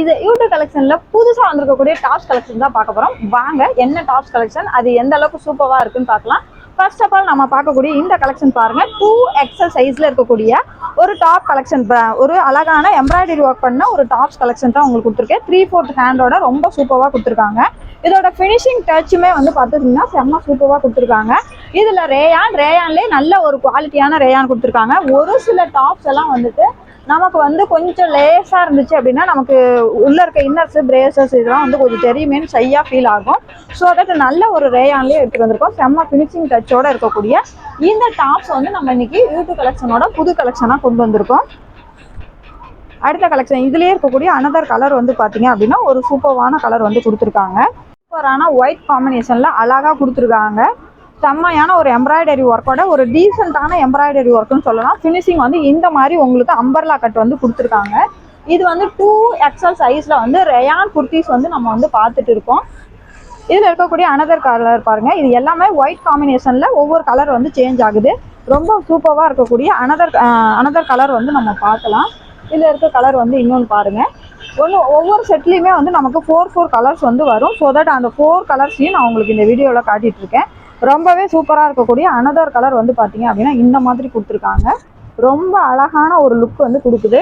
இது யூடியூப் கலெக்ஷன்ல புதுசா வந்திருக்கக்கூடிய டாப்ஸ் கலெக்ஷன் தான் பார்க்க போறோம். வாங்க என்ன டாப்ஸ் கலெக்ஷன் அது எந்த அளவுக்கு சூப்பரா இருக்குன்னு பார்க்கலாம். ஃபர்ஸ்ட் ஆஃப் ஆல் நம்ம பார்க்கக்கூடிய இந்த கலெக்ஷன் பாருங்க. டூ எக்ஸல் சைஸ்ல இருக்கக்கூடிய ஒரு டாப் கலெக்ஷன் ஒரு அழகான எம்ப்ராய்டரி ஒர்க் பண்ண ஒரு டாப்ஸ் கலெக்ஷன் தான் உங்களுக்கு கொடுத்துருக்கேன். த்ரீ ஃபோர்த் ஹேண்டோட ரொம்ப சூப்பராக கொடுத்துருக்காங்க. இதோட ஃபினிஷிங் டச்சுமே வந்து பார்த்துட்டிங்கன்னா செம்ம சூப்பராக கொடுத்துருக்காங்க. இதில் ரேயான் ரேயான்லேயே நல்ல ஒரு குவாலிட்டியான ரேயான் கொடுத்துருக்காங்க. ஒரு சில டாப்ஸ் எல்லாம் வந்துட்டு நமக்கு வந்து கொஞ்சம் லேஸாக இருந்துச்சு அப்படின்னா நமக்கு உள்ளே இருக்க இன்னர்ஸு பிரேசஸ் இதெல்லாம் வந்து கொஞ்சம் தெரியுமேனு ஷையாக ஃபீல் ஆகும். ஸோ அதற்கு நல்ல ஒரு ரேயான்லேயே எடுத்துகிட்டு வந்திருக்கோம். செம்ம ஃபினிஷிங் டச்சோட இருக்கக்கூடிய இந்த டாப்ஸ் வந்து நம்ம இன்னைக்கு யூடியூப் கலெக்ஷனோட புது கலெக்ஷனாக கொண்டு வந்திருக்கோம். அடுத்த கலெக்ஷன் இதுலேயே இருக்கக்கூடிய அனதர் கலர் வந்து பார்த்தீங்க அப்படின்னா ஒரு சூப்பர்வான கலர் வந்து கொடுத்துருக்காங்க. சூப்பரான ஒயிட் காம்பினேஷனில் அழகாக கொடுத்துருக்காங்க. செம்மையான ஒரு எம்ப்ராய்டரி ஒர்க்கோட ஒரு டீசெண்டான எம்ப்ராய்டரி ஒர்க்குன்னு சொல்லலாம். ஃபினிஷிங் வந்து இந்த மாதிரி உங்களுக்கு அம்பர்லா கட் வந்து கொடுத்துருக்காங்க. இது வந்து டூ எக்ஸல் சைஸில் வந்து ரேயான் குர்த்திஸ் வந்து நம்ம வந்து பார்த்துட்டு இருக்கோம். இதில் இருக்கக்கூடிய அனதர் கலர் பாருங்க. இது எல்லாமே ஒயிட் காம்பினேஷனில் ஒவ்வொரு கலர் வந்து சேஞ்ச் ஆகுது. ரொம்ப சூப்பராக இருக்கக்கூடிய அனதர் அனதர் கலர் வந்து நம்ம பார்க்கலாம். இதில் இருக்க கலர் வந்து இன்னொன்று பாருங்கள் ஒன்று ஒவ்வொரு செட்லேயுமே வந்து நமக்கு ஃபோர் ஃபோர் கலர்ஸ் வந்து வரும். ஸோ தட் அந்த ஃபோர் கலர்ஸையும் நான் உங்களுக்கு இந்த வீடியோவில் காட்டிகிட்ருக்கேன் இருக்கேன். ரொம்பவே சூப்பராக இருக்கக்கூடிய அனதர் கலர் வந்து பார்த்தீங்க அப்படின்னா இந்த மாதிரி கொடுத்துருக்காங்க. ரொம்ப அழகான ஒரு லுக் வந்து கொடுக்குது.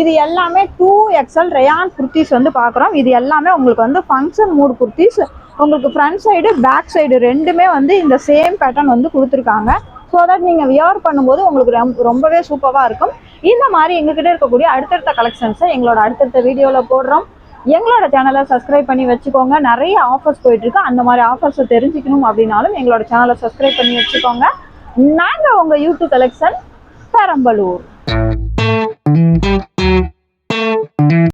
இது எல்லாமே டூ எக்ஸல் ரேயான் குர்த்திஸ் வந்து பார்க்குறோம் இது எல்லாமே உங்களுக்கு வந்து ஃபங்க்ஷன் மூட் குர்த்திஸ் உங்களுக்கு ஃப்ரண்ட் சைடு பேக் சைடு ரெண்டுமே வந்து இந்த சேம் பேட்டர்ன் வந்து கொடுத்துருக்காங்க. ஸோ தட் நீங்கள் வியர் பண்ணும்போது உங்களுக்கு ரொம்ப ரொம்பவே சூப்பராக இருக்கும். இந்த மாதிரி எங்ககிட்ட இருக்கக்கூடிய அடுத்தடுத்த கலெக்ஷன்ஸை எங்களோட அடுத்தடுத்த வீடியோவில் போடுறோம். எங்களோட சேனலை சப்ஸ்கிரைப் பண்ணி வச்சுக்கோங்க. நிறைய ஆஃபர்ஸ் போயிட்டுருக்கு. அந்த மாதிரி ஆஃபர்ஸை தெரிஞ்சுக்கணும் அப்படின்னாலும் எங்களோட சேனலை சப்ஸ்கிரைப் பண்ணி வச்சுக்கோங்க. நாங்கள் உங்கள் யூடியூப் கலெக்ஷன் பெரம்பலூர்.